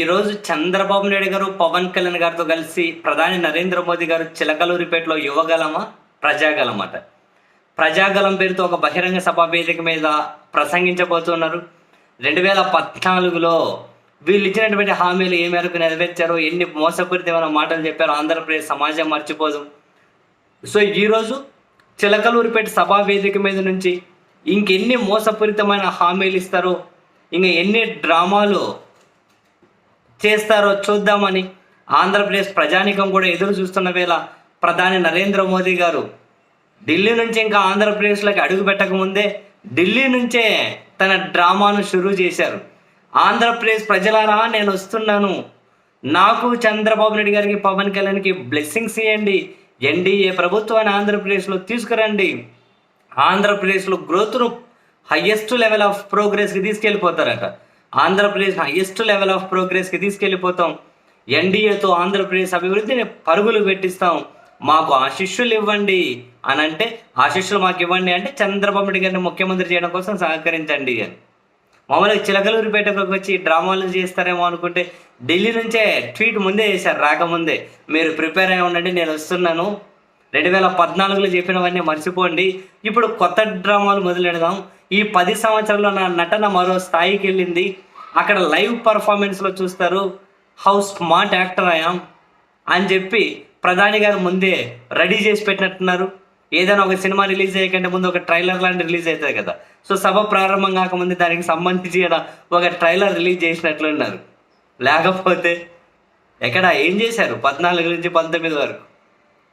ఈరోజు చంద్రబాబు నాయుడు గారు పవన్ కళ్యాణ్ గారితో కలిసి ప్రధాని నరేంద్ర మోదీ గారు చిలకలూరిపేటలో యువగలమా? ప్రజాగలమట. ప్రజాగలం పేరుతో ఒక బహిరంగ సభా వేదిక మీద ప్రసంగించబోతున్నారు. రెండు వేల పద్నాలుగులో వీళ్ళు ఇచ్చినటువంటి హామీలు ఏ మేరకు నెరవేర్చారో ఎన్ని మోసపూరితమైన మాటలు చెప్పారో ఆంధ్రప్రదేశ్ సమాజం మర్చిపోదు. సో ఈరోజు చిలకలూరిపేట సభా వేదిక మీద నుంచి ఇంకెన్ని మోసపూరితమైన హామీలు ఇస్తారో ఇంకా ఎన్ని డ్రామాలు చేస్తారో చూద్దామని ఆంధ్రప్రదేశ్ ప్రజానికం కూడా ఎదురు చూస్తున్న వేళ ప్రధాని నరేంద్ర మోదీ గారు ఢిల్లీ నుంచి ఇంకా ఆంధ్రప్రదేశ్లోకి అడుగు పెట్టకముందే ఢిల్లీ నుంచే తన డ్రామాను షురూ చేశారు. ఆంధ్రప్రదేశ్ ప్రజలారా నేను వస్తున్నాను. నాకు చంద్రబాబు నాయుడు గారికి పవన్ కళ్యాణ్కి బ్లెస్సింగ్స్ ఇవ్వండి ఎన్డీఏ ప్రభుత్వాన్ని ఆంధ్రప్రదేశ్లో తీసుకురండి. ఆంధ్రప్రదేశ్లో గ్రోత్ను హయ్యెస్ట్ లెవెల్ ఆఫ్ ప్రోగ్రెస్కి తీసుకెళ్ళిపోతారట. ఆంధ్రప్రదేశ్ హైయెస్ట్ లెవెల్ ఆఫ్ ప్రోగ్రెస్కి తీసుకెళ్ళిపోతాం. ఎన్డీఏతో ఆంధ్రప్రదేశ్ అభివృద్ధిని పరుగులు పెట్టిస్తాం. మాకు ఆశిష్యులు ఇవ్వండి అని అంటే ఆశిష్యులు మాకు ఇవ్వండి అంటే చంద్రబాబు నాయుడు గారిని ముఖ్యమంత్రి చేయడం కోసం సహకరించండి అని. మామూలుగా చిలకలూరిపేటకు వచ్చి డ్రామాలు చేస్తారేమో అనుకుంటే ఢిల్లీ నుంచే ట్వీట్ ముందే చేశారు రాకముందే. మీరు ప్రిపేర్ అయి ఉండండి నేను వస్తున్నాను. రెండు వేల పద్నాలుగులో చెప్పినవన్నీ మర్చిపోండి. ఇప్పుడు కొత్త డ్రామాలు మొదలెడదాం. ఈ పది సంవత్సరాల్లో నా నటన మరో స్థాయికి వెళ్ళింది. అక్కడ లైవ్ పర్ఫార్మెన్స్లో చూస్తారు హౌ స్మార్ట్ యాక్టర్ అయాం అని చెప్పి ప్రధాని గారు ముందే రెడీ చేసి పెట్టినట్టున్నారు. ఏదైనా ఒక సినిమా రిలీజ్ అయ్యకంటే ముందు ఒక ట్రైలర్ లాంటి రిలీజ్ అవుతుంది కదా. సో సభ ప్రారంభం కాకముందు దానికి సంబంధించి ఒక ట్రైలర్ రిలీజ్ చేసినట్లున్నారు లేకపోతే ఎక్కడ ఏం చేశారు? పద్నాలుగు నుంచి పంతొమ్మిది వరకు.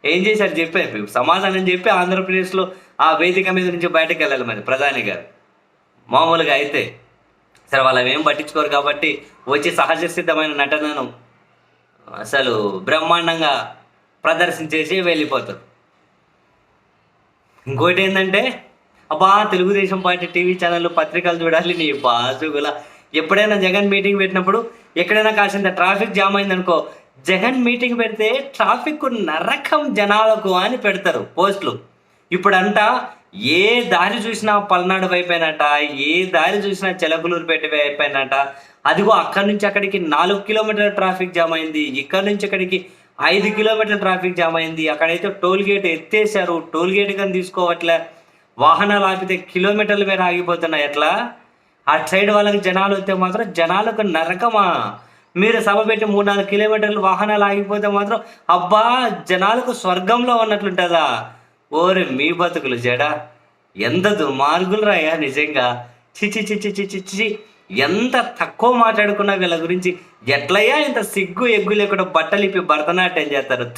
ఏం చేశారు? చెప్పారు సమాధానం చెప్పి ఆంధ్రప్రదేశ్లో ఆ వేదిక మీద నుంచి బయటకు వెళ్ళాలి మరి ప్రధాని గారు. మామూలుగా అయితే సరే వాళ్ళు అవేం పట్టించుకోరు కాబట్టి వచ్చి సహజ సిద్ధమైన నటనను అసలు బ్రహ్మాండంగా ప్రదర్శించేసి వెళ్ళిపోతారు. ఇంకోటి ఏంటంటే అబ్బా తెలుగుదేశం పార్టీ టీవీ ఛానల్ పత్రికలు చూడాలి నీ బాసుగుల ఎప్పుడైనా జగన్ మీటింగ్ పెట్టినప్పుడు ఎక్కడైనా కాసింత ట్రాఫిక్ జామ్ అయిందనుకో జగన్ మీటింగ్ పెడితే ట్రాఫిక్ నరకం జనాలకు అని పెడతారు పోస్టులు. ఇప్పుడంతా ఏ దారి చూసినా పల్నాడు వైపేనట ఏ దారి చూసినా చిలకలూరుపేట వైపేనట. అదిగో అక్కడి నుంచి అక్కడికి నాలుగు కిలోమీటర్ల ట్రాఫిక్ జామ్ అయింది. ఇక్కడ నుంచి అక్కడికి ఐదు కిలోమీటర్ల ట్రాఫిక్ జామ్ అయింది. అక్కడైతే టోల్ గేట్ ఎత్తేసారు టోల్ గేట్ కానీ తీసుకోవట్లే. వాహనాలు ఆపితే కిలోమీటర్ల మీద ఆగిపోతున్నాయి. ఎట్లా? అటు సైడ్ వాళ్ళకి జనాలు వస్తే మాత్రం జనాలకు నరకమా? మీరు సభ పెట్టి మూడు నాలుగు కిలోమీటర్లు వాహనాలు ఆగిపోతే మాత్రం అబ్బా జనాలకు స్వర్గంలో ఉన్నట్లుంటుందా? ఓరి మీ బతుకులు జడ. ఎంత దుర్మార్గులు రాయా నిజంగా. చిచి చిచి చిచి చిచి ఎంత తక్కువ మాట్లాడుకున్నా వీళ్ళ గురించి ఎట్లయ్యా ఇంత సిగ్గు ఎగ్గు లేకుండా బట్టలు ఇప్పి భరతనాట్యం చేస్తారు?